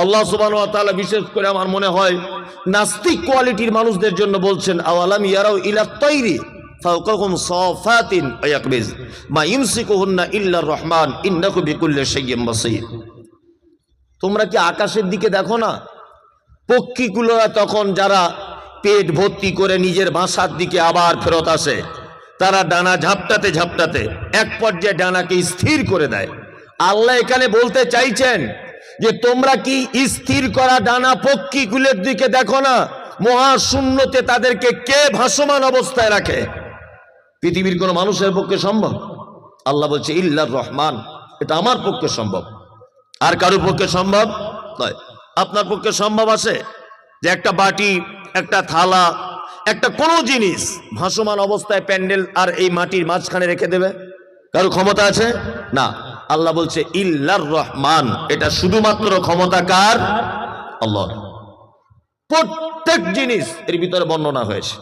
আল্লাহ সুবাহ বিশেষ করে আমার মনে হয় নাস্তিক কোয়ালিটির মানুষদের জন্য বলছেন, আওয়ালাম ইয়ারাও ইলা তৈরি তোমরা কি আকাশের দিকে দেখো না? পক্ষীগুলোরা তখন যারা পেট ভর্তি করে নিজের বাসার দিকে আবার ফেরত আসে, তারা ডানা ঝাপটাতে ঝাপটাতে, এক পর্যায়ে ডানাকে স্থির করে দেয়। আল্লাহ এখানে বলতে চাইছেন যে তোমরা কি স্থির করা ডানা পক্ষীগুলোর দিকে দেখো না? মহাশূন্যতে তাদেরকে কে ভাসমান অবস্থায় রাখে? পৃথিবীর কোনো মানুষের পক্ষে সম্ভব? আল্লাহ বলছে, ইল্লার রহমান, এটা আমার পক্ষে সম্ভব। আর কারোর পক্ষে সম্ভব নয়। আপনার পক্ষে সম্ভব আছে যে একটা বাটি, একটা থালা, একটা কোনো জিনিস ভাসমান অবস্থায় প্যান্ডেল আর এই মাটির মাঝখানে রেখে দেবে? কারও ক্ষমতা আছে? না। আল্লাহ বলছে, ইল্লার রহমান। এটা শুধুমাত্র ক্ষমতা কার? আল্লাহ। প্রত্যেক জিনিস এর ভিতরে বর্ণনা হয়েছে।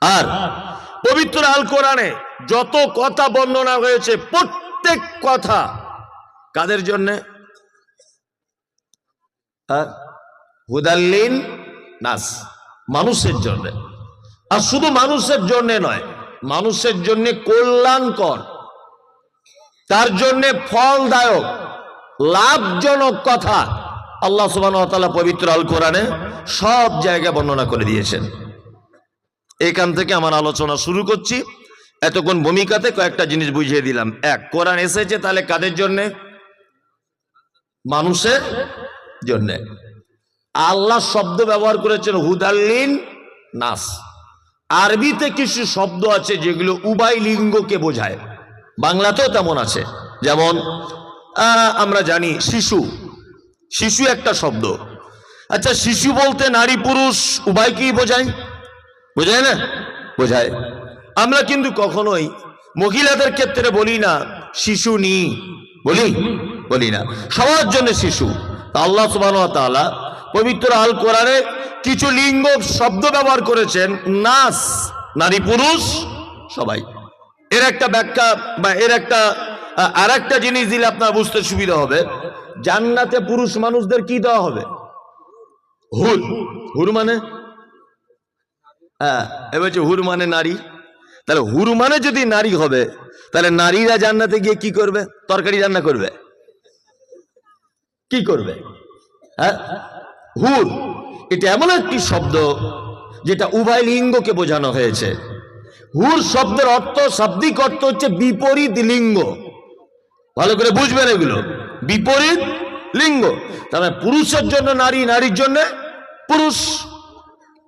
আর পবিত্র আল কোরআনে যত কথা বর্ণনা হয়েছে, প্রত্যেক কথা কাদের জন্যে? হুদাল্লিন নাস, মানুষের জন্য। আর শুধু মানুষের জন্য নয়, মানুষের জন্য কল্যাণকর। তার জন্য ফলদায়ক, লাভজনক কথা আল্লাহ সুবাহ পবিত্র আল কোরআনে সব জায়গায় বর্ণনা করে দিয়েছেন। এখান থেকে আমার আলোচনা শুরু করছি। এতক্ষণ ভূমিকাতে কয়েকটা জিনিস বুঝিয়ে দিলাম। এক, কোরআন এসেছে তাহলে কাদের জন্যে? মানুষের জন্যে। আল্লাহ শব্দ ব্যবহার করেছেন হুদাল্লিন নাস। আরবিতে কিছু শব্দ আছে যেগুলো উভয় লিঙ্গকে বোঝায়। বাংলাতেও তেমন আছে। যেমন আমরা জানি শিশু। শিশু একটা শব্দ। আচ্ছা শিশু বলতে নারী, পুরুষ উভয়কেই বোঝায়? বোঝায় না? বোঝায়। আমরা কিন্তু কখনোই মহিলাদের ক্ষেত্রে বলি না, শিশু নি। বলি? বলি না। সবার জন্য শিশু। আল্লাহ সুবাহ পবিত্র আল কোরআনে কিছু লিঙ্গ শব্দ ব্যবহার করেছেন, নাস। নারী, পুরুষ, সবাই। এর একটা ব্যাখ্যা বা এর একটা আর একটা জিনিস দিলে আপনার বুঝতে সুবিধা হবে। জান্নাতে পুরুষ মানুষদের কি দেওয়া হবে? হুর। হুর মানে? হ্যাঁ এবার হুর মানে নারী। তাহলে হুর মানে যদি নারী হবে, তাহলে নারীরা জান্নাতে গিয়ে কি করবে? তরকারি রান্না করবে। কি করবে? হ্যাঁ? হুর। এটা এমন একটি শব্দ যেটা উভয় লিঙ্গকে বোঝানো হয়েছে। হুর শব্দের অর্থ, শাব্দিক অর্থ হচ্ছে বিপরীত লিঙ্গ। ভালো করে বুঝবেন এগুলো। বিপরীত লিঙ্গ। মানে পুরুষের জন্য নারী, নারীর জন্য পুরুষ।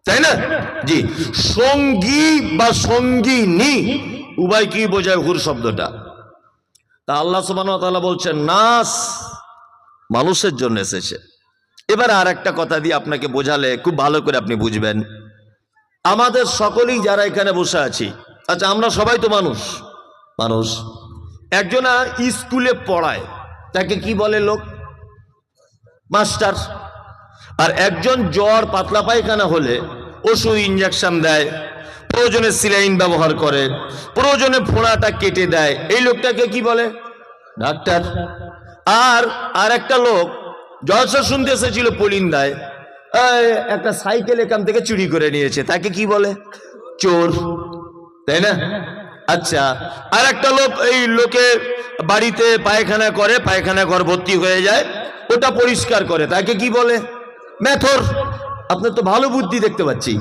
তাই না? জি। সঙ্গী বা সঙ্গিনী, উভয় কি বোঝায় হুর শব্দটা? তা আল্লাহ সুবাহ বলছেন, নাস মানুষের জন্য এসেছে। এবার আর একটা কথা দিয়ে আপনাকে বোঝালে খুব ভালো করে আপনি বুঝবেন। আমাদের সকলেই যারা এখানে বসে আছি। আচ্ছা আমরা সবাই তো মানুষ। মানুষ। একজনা স্কুলে পড়ায়। তাকে কি বলে লোক? মাস্টার। আর একজন জ্বর পাতলা পায়খানা হলে ওষুধ ইঞ্জেকশন দেয় প্রয়োজনে সিলাইন ব্যবহার করে প্রয়োজনে ফোঁড়াটা কেটে দেয়। এই লোকটাকে কি বলে? ডাক্তার। আর আর একটা লোক জলসা শুনতে এসেছিল পলিন এই, একটা সাইকেল এখান থেকে চুরি করে নিয়েছে। তাকে কি বলে? চোর। তাই না? আচ্ছা আর একটা লোক এই লোকে বাড়িতে পায়খানা করে, পায়খানা ঘর ভর্তি হয়ে যায়। ওটা পরিষ্কার করে। তাকে কি বলে? মেথর। আপনার তো ভালো বুদ্ধি দেখতে পাচ্ছি।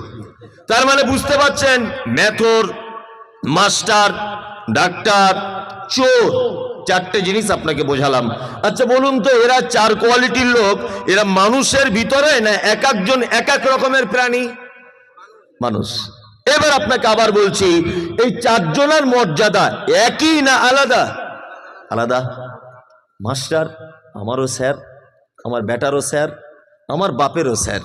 তার মানে বুঝতে পারছেন, মেথর, মাস্টার, ডাক্তার, চোর। চারটে জিনিস আপনাকে বোঝালাম। আচ্ছা বলুন তো, এরা চার কোয়ালিটির লোক, এরা মানুষের ভিতরে না এক একজন এক এক রকমের প্রাণী? মানুষ। এবার আপনাকে আবার বলছি, এই চারজনের মর্যাদা একই না আলাদা? আলাদা। মাস্টার, আমারও স্যার, আমার বেটারও স্যার, আমার বাপেরও স্যার।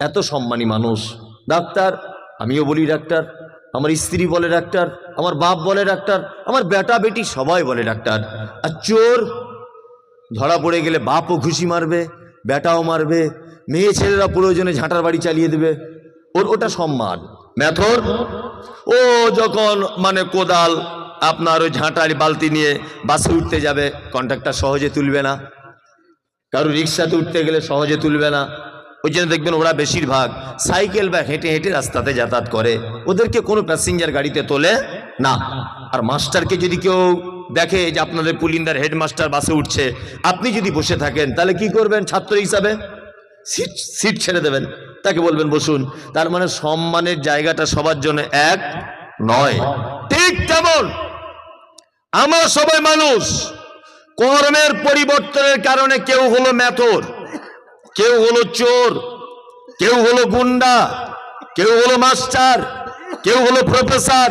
এত সম্মানী মানুষ। ডাক্তার, আমিও বলি ডাক্তার। আমার স্ত্রী বলে ডাক্তার, আমার বাপ বলে ডাক্তার, আমার বেটা বেটি সবাই বলে ডাক্তার। আর চোর ধরা পড়ে গেলে বাপও ঘুষি মারবে, বেটাও মারবে, মেয়ে ছেলেরা প্রয়োজনে ঝাঁটার বাড়ি চালিয়ে দেবে। ওর ওটা সম্মান। মেথর? ও যখন মানে কোদাল আপনার ওই ঝাঁটার বালতি নিয়ে বাসে উঠতে যাবে কন্ট্রাক্টর সহজে তুলবে না। কারও রিক্সাতে উঠতে গেলে সহজে তুলবে না। ওই জন্য দেখবেন ওরা বেশিরভাগ সাইকেল বা হেঁটে হেঁটে রাস্তাতে যাতায়াত করে। ওদেরকে কোনো প্যাসেঞ্জার গাড়িতে তোলে না। আর মাস্টারকে যদি কেউ দেখে যে আপনাদের পুলিন্দার হেডমাস্টার বাসে উঠছে, আপনি যদি বসে থাকেন, তাহলে কি করবেন ছাত্র হিসাবে? সিট সিট ছেড়ে দেবেন। তাকে বলবেন, বসুন। তার মানে সম্মানের জায়গাটা সবার জন্য এক নয়। ঠিক তেমন আমরা সবাই মানুষ। কর্মের পরিবর্তনের কারণে কেউ হলো মেথর কেউ হলো চোর, কেউ হলো গুন্ডা, কেউ হলো মাস্টার, কেউ হলো প্রফেসর,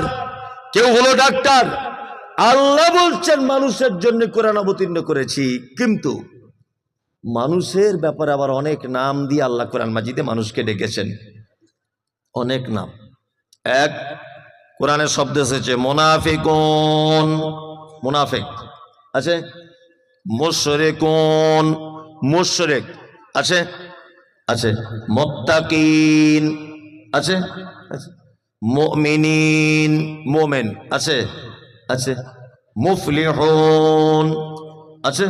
কেউ হলো ডাক্তার। আল্লাহ বলছেন, মানুষের জন্য কোরআন অবতীর্ণ করেছি। কিন্তু মানুষের ব্যাপারে আবার অনেক নাম দিয়ে আল্লাহ কোরআন মাজিদে মানুষকে ডেকেছেন। অনেক নাম। এক, কোরআনের শব্দ এসেছে, মোনাফিকুন, মুনাফিক। আছে? মোশরেকুন, মোশরেক। আছে? আছে। মোত্তাকিন। আছে? মুমিনিন। মোমেন। আছে? আছে। মুফলিহুন। আছে?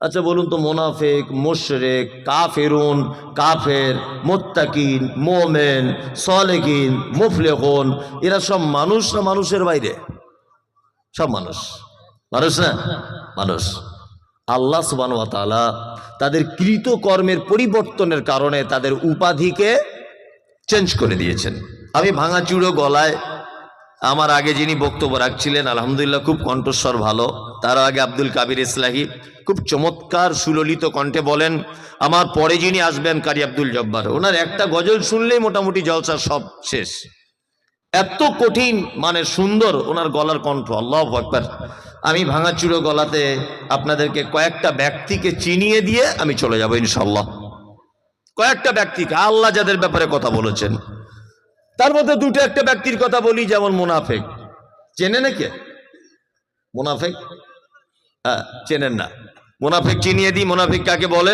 আচ্ছা বলুন তো, মোনাফেক, মোশরেক, কাফেরুন, কাফের, মোত্তাকিন, মোমেন সলেকিন মুফলেহন, এরা সব মানুষ না মানুষের বাইরে? সব মানুষ। মানুষ না? মানুষ। আল্লাহ সুবান তাআলা তাদের কৃতকর্মের পরিবর্তনের কারণে তাদের উপাধিকে চেঞ্জ করে দিয়েছেন। আমি ভাঙাচুড়ো গলায় আমার আগে যিনি বক্তব্য রাখছিলেন, আলহামদুলিল্লাহ খুব কণ্ঠস্বর ভালো। তার আগে আব্দুল কাবির ইসলাহি খুব চমৎকার সুললিত কণ্ঠে বলেন, আমার পরে যিনি আসবেন কারি আব্দুল জব্বার। ওনার একটা গজল শুনলেই মোটামুটি জলসা সব শেষ। এত কঠিন মানে সুন্দর ওনার গলার কণ্ঠ, আল্লাহ একবার আমি ভাঙাচুরো গলাতে আপনাদেরকে কয়েকটা ব্যক্তিকে চিনিয়ে দিয়ে আমি চলে যাব ইনশাল্লাহ কয়েকটা ব্যক্তিকে, আল্লাহ যাদের ব্যাপারে কথা বলেছেন। তার মধ্যে দুটো একটা ব্যক্তির কথা বলি, যেমন মুনাফেক। চেনে নাকি? মুনাফেক? হ্যাঁ চেনেন না। মুনাফেক চিনিয়ে দিই, মুনাফেক কাকে বলে?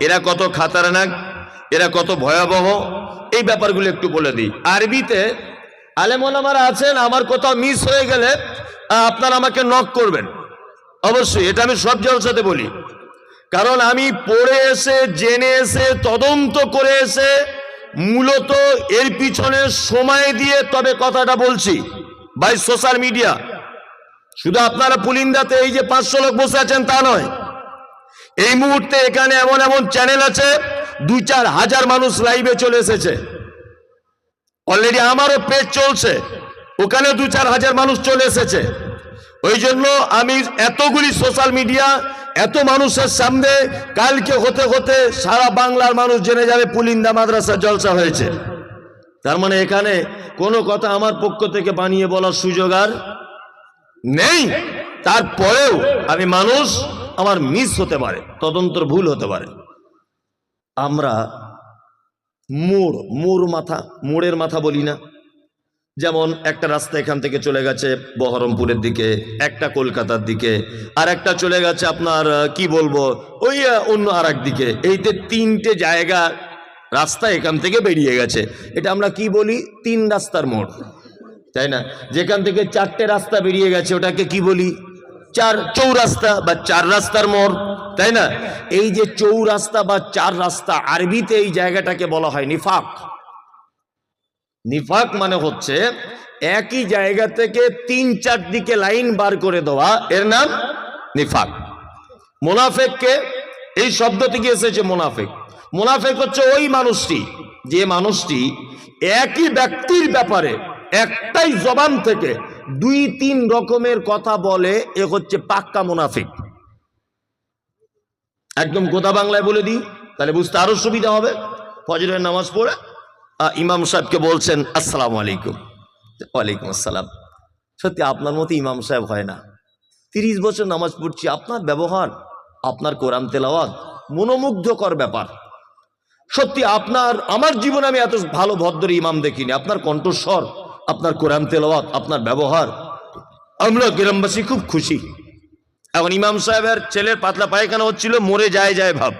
এরা কত খাতারনাক, এরা কত ভয়াবহ, এই ব্যাপারগুলো একটু বলে দিই। আরবিতে আলেমোলামারা আছেন, আমার কোথাও মিস হয়ে গেলে আপনারা আমাকে নক করবেন। অবশ্যই, এটা আমি সব জলসাতে বলি। কারণ আমি পড়ে এসে, জেনে এসে, তদন্ত করে এসে, মূলত এর পিছনে সময় দিয়ে তবে কথাটা বলছি বাই সোশ্যাল মিডিয়া শুধু আপনারা পুলিন্দাতে এই যে পাঁচশো লোক বসে আছেন তা নয়, এই মুহূর্তে এখানে এমন এমন চ্যানেল আছে, দুই চার হাজার মানুষ লাইভে চলে এসেছে। অলরেডি আমারও পেজ চলছে। ওখানে দু চার হাজার মানুষ চলে এসেছে। ওই জন্য আমি এতগুলি সোশ্যাল মিডিয়া এত মানুষের সামনে কালকে হতে হতে সারা বাংলার মানুষ জেনে যাবে পুলিন্দা মাদ্রাসা জলসা হয়েছে। তার মানে এখানে কোনো কথা আমার পক্ষ থেকে বানিয়ে বলার সুযোগ আর নেই। তারপরেও আমি মানুষ, আমার মিস হতে পারে, তদন্তর ভুল হতে পারে। আমরা মোড় মোড় মাথা, মোড়ের মাথা বলি না। যেমন একটা রাস্তা এখান থেকে চলে গেছে বহরমপুরের দিকে, একটা কলকাতার দিকে, আর একটা চলে গেছে আপনার কি বলব, ওই অন্য আর দিকে। এইতে তিনটে জায়গা রাস্তা এখান থেকে বেরিয়ে গেছে। এটা আমরা কি বলি? তিন রাস্তার মোড়। তাই না? যেখান থেকে চারটে রাস্তা বেরিয়ে গেছে, ওটাকে কি বলি? চার চৌরাস্তা বা চার রাস্তার মোড়, তাই না? এই যে চৌরাস্তা বা চার রাস্তা আরবিতে এই জায়গাটাকে বলা হয় নিফাক। নিফাক মানে হচ্ছে একই জায়গা থেকে তিন চার দিকে লাইন বার করে দেওয়া, এর নাম নিফাক। মোনাফেককে এই শব্দ থেকে এসেছে? মোনাফেক। মোনাফেক হচ্ছে ওই মানুষটি, যে মানুষটি একই ব্যক্তির ব্যাপারে একটাই জবান থেকে দুই তিন রকমের কথা বলে, এ হচ্ছে পাক্কা মুনাফিক। একদম গোদা বাংলায় বলে দিই, তাহলে বুঝতে আরও সুবিধা হবে। ফজরের নামাজ পড়ে ইমাম সাহেবকে বলছেন, আসসালামু আলাইকুম। ওয়ালাইকুম আসসালাম। সত্যি, আপনার মতো ইমাম সাহেব হয় না। তিরিশ বছর নামাজ পড়ছি, আপনার ব্যবহার, আপনার কোরআন তেলাওয়াত মনোমুগ্ধকর ব্যাপার। সত্যি, আপনার, আমার জীবনে আমি এত ভালো, ভদ্র ইমাম দেখিনি, আপনার কণ্ঠস্বর আপনার কোরআন তেলাওয়াত, আপনার ব্যবহার। আমরা গ্রামবাসী খুব খুশি। এখন ইমাম সাহেবের ছেলের পাতলা পায়খানা হচ্ছিল, মরে যায় যায় ভাব।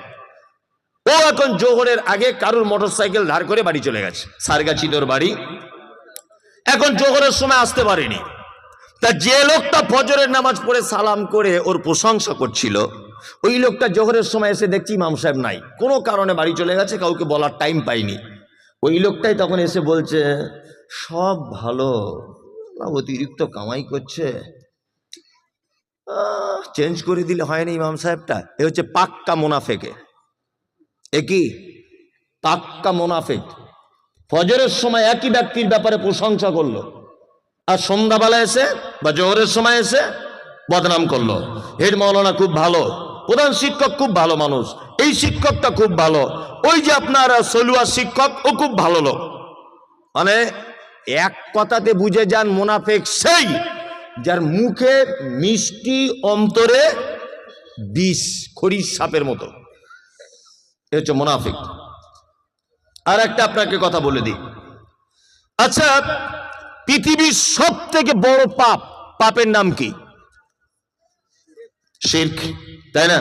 ও এখন জোহরের আগে কারুর মোটর সাইকেল ধার করে বাড়ি চলে গেছে। সারগাছি তোর বাড়ি। এখন জোহরের সময় আসতে পারেনি। তা যে লোকটা ফজরের নামাজ পড়ে সালাম করে ওর প্রশংসা করছিল, ওই লোকটা জোহরের সময় এসে দেখছি ইমাম সাহেব নাই। কোনো কারণে বাড়ি চলে গেছে, কাউকে বলার টাইম পাইনি। ওই লোকটাই তখন এসে বলছে সব ভালো। অতিরিক্ত কামাই করছে। চেঞ্জ করে দিলে হয় না ইমাম সাহেবটা। এ হচ্ছে পাক্কা মোনাফেকে। এ কি? পাক্কা মোনাফেক। ফজরের সময় একই ব্যক্তির ব্যাপারে প্রশংসা করল। আর সন্ধ্যাবেলা এসে বা জোহরের সময় এসে বদনাম করল। হেড মৌলানা খুব ভালো। প্রধান শিক্ষক খুব ভালো মানুষ। এই শিক্ষকটা খুব ভালো। ওই যে আপনার সলুয়া শিক্ষক, ও খুব ভালো লোক। মানে এক কথাতে বুঝে যান মোনাফেক সেই যার মুখে মিষ্টি অন্তরে বিষ, খড়ির সাপের মতো। এ হচ্ছে মোনাফিক। আর একটা আপনাকে কথা বলে দিই। আচ্ছা পৃথিবীর সব থেকে বড় পাপ, পাপের নাম কি? শির্ক, তাই না?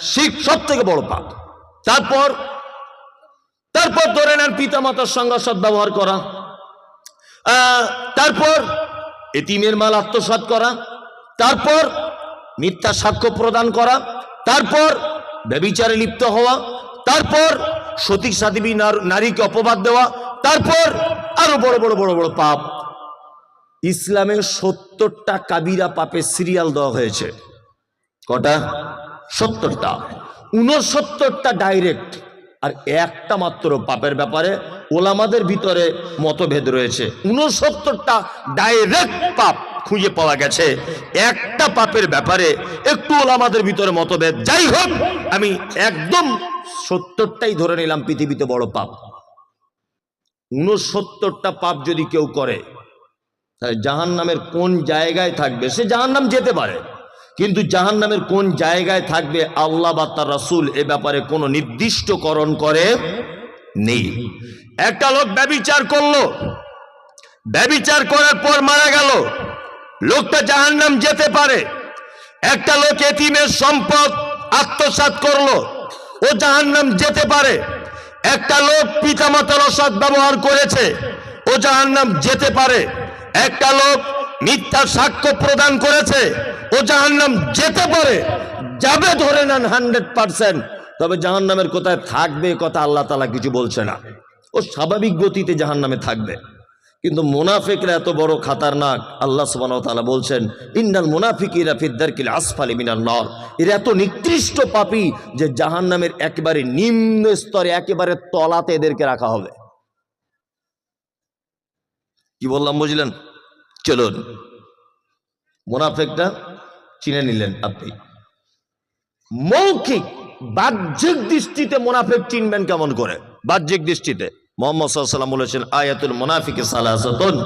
শিখ সব থেকে বড় পাপ। তারপর তারপর ধরে নেন পিতা মাতার সঙ্গে সদ্ব্যবহার করা। তারপর এতিমের মাল আত্মসাৎ করা, তারপর মিথ্যা সাক্ষ্য প্রদান করা, তারপর ব্যবিচারে লিপ্ত হওয়া, তারপর সতীক সাধিবী নারীকে অপবাদ দেওয়া, তারপর আরও বড় বড় বড় বড় পাপ। ইসলামের সত্তরটা কাবিরা পাপে সিরিয়াল দেওয়া হয়েছে। কটা? সত্তরটা। উনসত্তরটা ডাইরেক্ট। আর একটা মাত্র পাপের ব্যাপারে ওলামাদের ভিতরে মতভেদ রয়েছে। উনসত্তরটা ডাইরেক্ট পাপ খুঁজে পাওয়া গেছে। একটা পাপের ব্যাপারে একটু ওলামাদের ভিতরে মতভেদ। যাই হোক, আমি একদম সত্তরটাই ধরে নিলাম পৃথিবীতে বড় পাপ। উনসত্তরটা পাপ যদি কেউ করে, তাহলে জাহান নামের কোন জায়গায় থাকবে? সে জাহান নাম যেতে পারে, কিন্তু জাহান নামের কোন জায়গায় থাকবে? আল্লাহ বা তার রাসুল এ ব্যাপারে কোনো নির্দিষ্টকরণ করে নেই। একটা লোক ব্যবিচার করল। ব্যবিচার করার পর মারা গেল। লোকটা জাহান নাম যেতে পারে। একটা লোক এতিমের সম্পদ আত্মসাৎ করল। ও জাহান নাম যেতে পারে। একটা লোক পিতামাতার অসৎ ব্যবহার করেছে। ও জাহান নাম যেতে পারে। একটা লোক মিথ্যা সাক্ষ্য প্রদান করেছে। ও জাহান্নাম যেতে পারে। যাবে ধরে নেন হান্ড্রেড পার্সেন্ট। তবে জাহান্নামের কোথায় থাকবে কথা আল্লাহ তালা কিছু বলছে না। ও স্বাভাবিক গতিতে জাহান্নামে থাকবে। কিন্তু মোনাফিকরা এত বড় খাতারনাক, আল্লাহ তাআলা বলছেন, ইন্নাল মুনাফিকিরা ফিদ্দারকিল আসফালি মিনান নর। এরা এত নিকৃষ্ট পাপী যে জাহান্নামের একেবারে নিম্ন স্তরে, একেবারে তলাতে এদেরকে রাখা হবে। কি বললাম বুঝলেন? চলুন। মোনাফেকটা চিনে নিলেন আপনি। মৌখিক বাহ্যিক দৃষ্টিতে মোনাফেক চিনবেন কেমন করে? বাহ্যিক দৃষ্টিতে। মোহাম্মদ সাল্লাম বলেছেন, আয়াতুল মোনাফিকে সালাসাতন।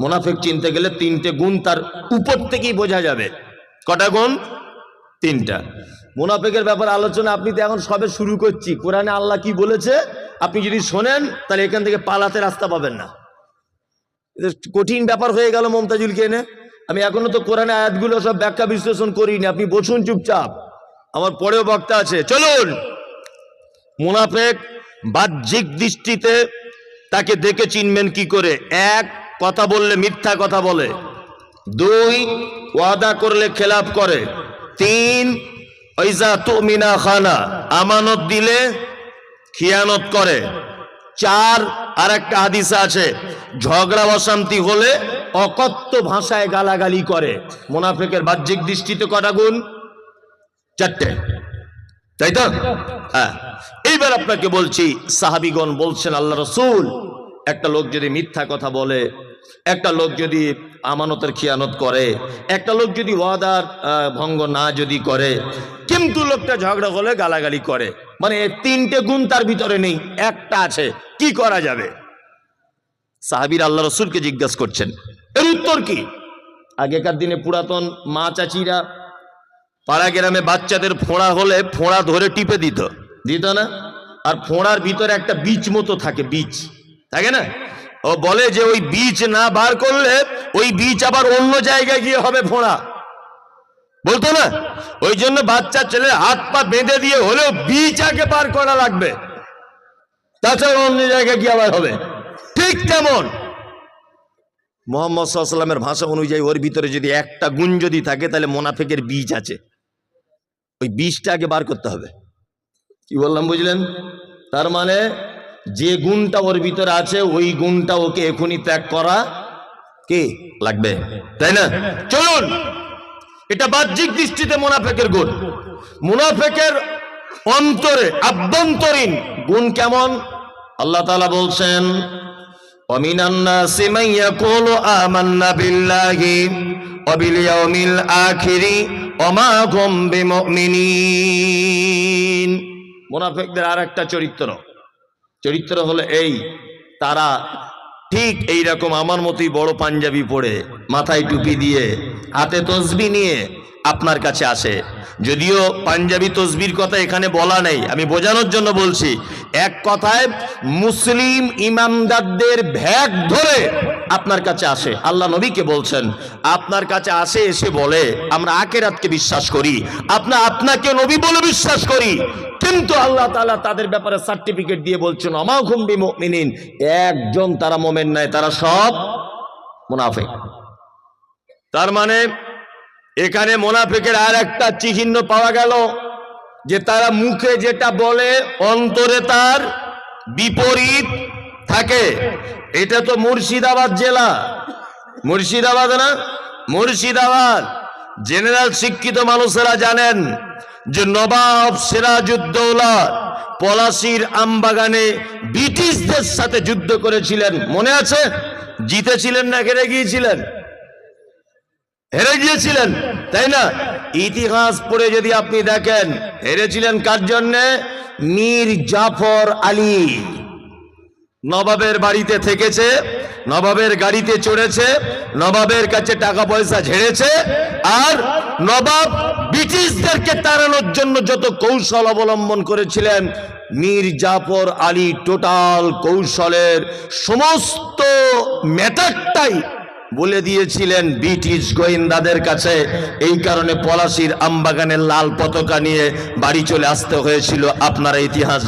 মোনাফেক চিনতে গেলে তিনটে গুণ তার উপর থেকেই বোঝা যাবে। কটা গুণ? তিনটা। মোনাফেকের ব্যাপারে আলোচনা, আপনি তো এখন সবে শুরু করছি। কোরআনে আল্লাহ কি বলেছে? আপনি যদি শোনেন, তাহলে এখান থেকে পালাতে রাস্তা পাবেন না। কঠিন ব্যাপার হয়ে গেল মমতাজুলকে এনে। আমি এখনও তো কোরআনে আয়াতগুলো সব ব্যাখ্যা বিশ্লেষণ করিনি। আপনি বসুন চুপচাপ। আমার পরেও বক্তা আছে। চলুন। মুনাফেক বাহ্যিক দৃষ্টিতে তাকে দেখে চিনবেন কি করে। এক, কথা বললে মিথ্যা কথা বলে। দুই, ওয়াদা করলে খেলাপ করে। তিন ঐজা তুমিনা খানা, আমানত দিলে খিয়ানত করে। চার আর একটা হাদিস আছে, ঝগড়া অশান্তি হলে অকথ্য ভাষায় গালাগালি করে। মোনাফেকের বাহ্যিক দৃষ্টিতে কটা গুণ? চারটে। তাই তো? হ্যাঁ। এইবার আপনাকে বলছি, সাহাবিগণ বলছেন, আল্লাহ রসুল, একটা লোক যদি মিথ্যা কথা বলে, একটা লোক যদি আমানতের খিয়ানত করে, একটা লোক যদি ওয়াদার ভঙ্গ না যদি করে, কিন্তু লোকটা ঝগড়া হলে গালাগালি করে। মানে তিনটে গুণ তার ভিতরে নেই, একটা আছে, কি করা যাবে? সাহাবির আল্লাহ রসুলকে জিজ্ঞাসা করছেন। এর উত্তর কি? আগেকার দিনে পুরাতন মা চাচিরা পাড়া গ্রামে বাচ্চাদের ফোঁড়া হলে ফোঁড়া ধরে টিপে দিত। দিত না? আর ফোঁড়ার ভিতরে একটা বীজ মতো থাকে, বীজ। থাকে না? ও বলে যে ওই বীজ না বার করলে ওই বীজ আবার অন্য জায়গায় গিয়ে হবে ফোঁড়া। বলতো না? ওই জন্য বাচ্চা ছেলে হাত পা বেঁধে দিয়ে হলেও বীজ আগে বার করা লাগবে। তাছাড়া অন্য জায়গায় গিয়ে আবার হবে। ঠিক তেমন। মোহাম্মদ সাল্লামের ভাষা অনুযায়ী ওর ভিতরে যদি একটা গুণ যদি থাকে, তাহলে মোনাফেকের বীজ আছে। ওই বিষটা আগে বার করতে হবে। কি বললাম বুঝলেন? তার মানে যে গুণটা ওর ভিতরে আছে, ওই গুণটা ওকে এখনই ত্যাগ করা কি? লাগবে। তাই না? চলুন। এটা বাহ্যিক দৃষ্টিতে মুনাফেকের গুণ। মুনাফেকের অন্তরে, আভ্যন্তরীণ গুণ কেমন? আল্লাহ তাআলা বলছেন ومن الناس من يقول آمنا بالله وباليوم الآخر وما هم بمؤمنين মুনাফিকদের আর একটা চরিত্র চরিত্র হলো এই তারা ঠিক এই রকম আমার মতোই বড় পাঞ্জাবি পরে মাথায় টুপি দিয়ে হাতে তসবি নিয়ে আপনার কাছে আসে। যদিও পাঞ্জাবি তসবির কথা এখানে বলা নেই, আমি বোঝানোর জন্য বলছি, এক কথায় মুসলিম ইমামদারদের ভ্যাগ ধরে আপনার কাছে আসে। আল্লাহ নবীকে বলছেন, আপনার কাছে আসে, এসে বলে, আমরা আকেরাতকে বিশ্বাস করি, আপনা আপনাকে নবী বলে বিশ্বাস করি। কিন্তু আল্লাহ তাআলা তাদের ব্যাপারে সার্টিফিকেট দিয়ে বলছেন অমা ঘুমবি মিনিন একজন তারা মোমেন নাই, তারা সব মুনাফে তার মানে এখানে মোনাফেকের আর একটা চিহ্ন পাওয়া গেল, যে তারা মুখে যেটা বলে অন্তরে তার বিপরীত থাকে। এটা তো মুর্শিদাবাদ জেলা। মুর্শিদাবাদ না? মুর্শিদাবাদ। জেনারেল শিক্ষিত মানুষেরা জানেন যে নবাব সিরাজউদ্দৌলা পলাশির আমবাগানে ব্রিটিশদের সাথে যুদ্ধ করেছিলেন। মনে আছে? জিতেছিলেন না হেরে গিয়েছিলেন? হেরে গিয়েছিলেন, তাই না? ইতিহাস পড়ে যদি আপনি দেখেন, হেরেছিলেন কার জন্যে? মীর জাফর আলী। নবাবের বাড়িতে থেকেছে, নবাবের গাড়িতে চড়েছে, নবাবের কাছে টাকা পয়সা ঝেড়েছে, আর নবাব ব্রিটিশদেরকে তাড়ানোর জন্য যত কৌশল অবলম্বন করেছিলেন, মীর জাফর আলী টোটাল কৌশলের সমস্ত ম্যাটারটাই বলে দিয়েছিলেন, ব্রিটিশ গোয়েন্দাদের কাছে। এই কারণে পলাশির আমবাগানের লাল পতাকা নিয়ে বাড়ি চলে আসতে হয়েছিল আপনারা ইতিহাস